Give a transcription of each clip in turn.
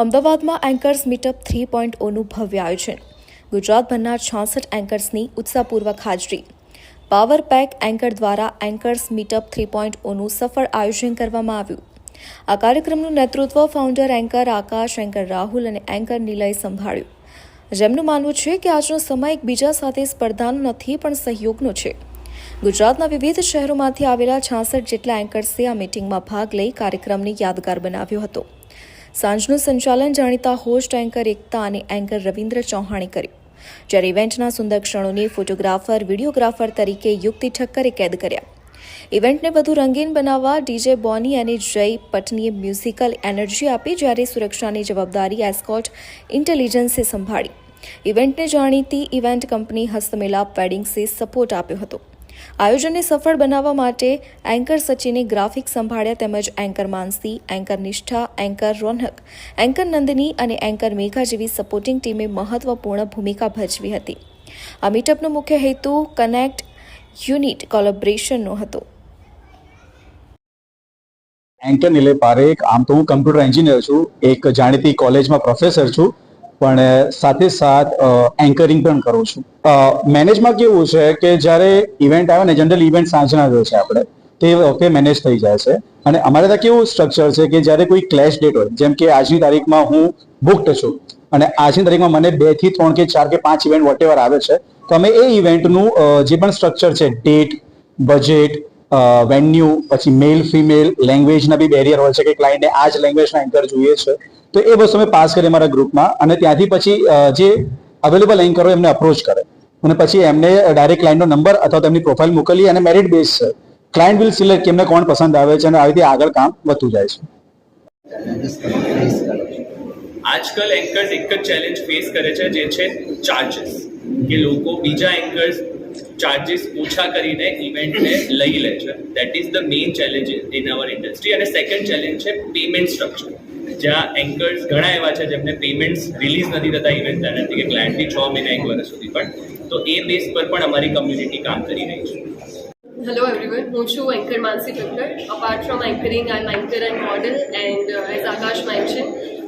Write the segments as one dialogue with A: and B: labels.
A: અમદાવાદમાં anchors meetup three point ઓનું ભવ્ય આયોજન. ગુજરાતભરના છાસઠ એન્કર્સની ઉત્સાહપૂર્વક હાજરી. પાવર પેક એન્કર દ્વારા એન્કર્સ મીટઅપ થ્રી પોઈન્ટ ઓનું સફળ આયોજન કરવામાં આવ્યું. આ કાર્યક્રમનું નેતૃત્વ founder anchor Akash anchor Rahul અને એન્કર નિલય સંભાળ્યું. જેમનું માનવું છે કે આજનો સમય એકબીજા સાથે સ્પર્ધાનો નથી, પણ સહયોગનો છે. ગુજરાતના વિવિધ શહેરોમાંથી આવેલા છાસઠ જેટલા એન્કર્સે આ મીટિંગમાં ભાગ લઈ કાર્યક્રમને યાદગાર બનાવ્યો હતો. સાંજનું સંચાલન જાણીતા હોસ્ટ એન્કર એકતા અને એન્કર રવિન્દ્ર ચૌહાણે કર્યું. જ્યારે ઇવેન્ટના સુંદર ક્ષણોને ફોટોગ્રાફર, વિડીયોગ્રાફર તરીકે યુક્તિ ઠક્કરે કેદ કર્યા. ઇવેન્ટને વધુ રંગીન બનાવવા ડીજે બોની અને જય પટનીએ મ્યુઝિકલ એનર્જી આપી જ્યારે સુરક્ષાની જવાબદારી એસ્કોટ ઇન્ટેલિજન્સે સંભાળી. ઇવેન્ટને જાણીતી ઇવેન્ટ કંપની હસ્તમેલાપ વેડિંગ્સે સપોર્ટ આપ્યો હતો. આયોજનને સફળ બનાવવા માટે એન્કર સચિને ગ્રાફિક સંભાળ્યા તેમજ anchor Mansi, anchor Nishtha, anchor Raunak anchor Nandini અને એન્કર મેઘા જેવી સપોર્ટિંગ ટીમે મહત્વપૂર્ણ ભૂમિકા ભજવી હતી. આ મીટઅપનો મુખ્ય હેતુ કનેક્ટ યુનિટ કોલેબ્રેશનનો હતો.
B: એન્કર નિલે પારેખ આમ તો હું કમ્પ્યુટર એન્જિનિયર છું, એક જાણીતી કોલેજમાં પ્રોફેસર છું. પણ સાથે સાથ એન્કરિંગ પણ કરું છું. મેનેજમાં કેવું છે કે જ્યારે ઇવેન્ટ આવે ને જનરલ ઇવેન્ટ સાંજના હોય છે આપણે, તે વખતે મેનેજ થઈ જાય છે. અને અમારે ત્યાં કેવું સ્ટ્રક્ચર છે કે જ્યારે કોઈ ક્લેશ ડેટ હોય, જેમ કે આજની તારીખમાં હું બુક્ડ છું, અને આજની તારીખમાં મને બેથી ત્રણ કે ચાર કે પાંચ ઇવેન્ટ વોટેવર આવે છે, તો અમે એ ઇવેન્ટનું જે પણ સ્ટ્રક્ચર છે ડેટ બજેટ વેન્યુ પછી મેલ ફિમેલ લેંગ્વેજના બી બેરિયર હોય છે કે ક્લાયન્ટને આ જ લેંગ્વેજના એન્કર જોઈએ છે. તો એ વસ્તુ અમે પાસ કરી અમારા ગ્રુપમાં અને ત્યાંથી પછી જે અવેલેબલ એન્કરો એમને અપ્રોચ કરે. અને પછી એમને ડાયરેક્ટ ક્લાયન્ટનો નંબર અથવા તેમની પ્રોફાઇલ મોકલી અને મેરિટ બેઝ છે. ક્લાયન્ટ વિલ સિલેક્ટ કે એમને કોણ પસંદ આવે છે અને આવી રીતે આગળ કામ વધતું જાય છે.
C: આજકાલ એન્કર્સ એક જ ચેલેન્જ ફેસ કરે છે, જે છે ચાર્જિસ કે લોકો બીજા એન્કર્સ ચાર્जेस ઓછા કરીને ઇવેન્ટને લઈ લે છે. That is the main challenge in our industry અને સેકન્ડ ચેલેન્જ છે પેમેન્ટ સ્ટ્રક્ચર જ્યાં એન્કર્સ ઘણા એવા છે જેમને પેમેન્ટ્સ રિલીઝ નથી થતા ઇવેન્ટ નથી કે ક્લાયન્ટથી છ મહિના એક વર્ષ સુધી પણ. તો એ બેસ પર પણ અમારી કમ્યુનિટી કામ કરી રહી છે.
D: Hello everyone, હું છું anchor Mansi Pikkar apart from anchoring I am anchor and model and as Akash mention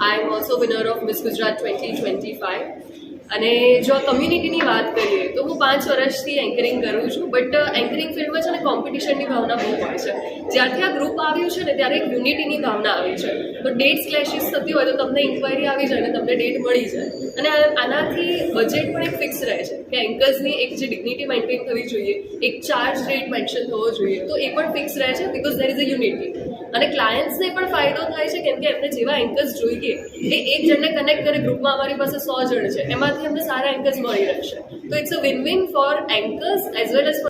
D: I am also winner of miss Gujarat twenty twenty 2025. અને જો કમ્યુનિટીની વાત કરીએ તો હું પાંચ વર્ષથી એન્કરિંગ કરું છું બટ એન્કરિંગ ફિલ્ડમાં છે ને કોમ્પિટિશનની ભાવના બહુ હોય છે. જ્યારથી આ ગ્રુપ આવ્યું છે ને, ત્યારે એક યુનિટીની ભાવના આવી છે. તો ડેટ્સ ક્લેશિસ થતી હોય તો તમને ઇન્ક્વાયરી આવી જાય અને તમને ડેટ મળી જાય. અને આનાથી બજેટ પણ એક ફિક્સ રહે છે કે એન્કર્સની એક જે ડિગ્નિટી મેન્ટેન થવી જોઈએ, એક ચાર્જ રેટ મેન્શન થવો જોઈએ, તો એ પણ ફિક્સ રહે છે because there is a unity અને ક્લાયન્ટ્સને પણ ફાયદો થાય છે કેમ કે એમને જેવા એન્કર્સ જોઈએ, એ એક જણને કનેક્ટ કરે ગ્રુપમાં અમારી પાસે સો જણ છે એમાંથી અમને સારા એન્કર્સ મળી રહેશે તો it's a win win for anchors as well as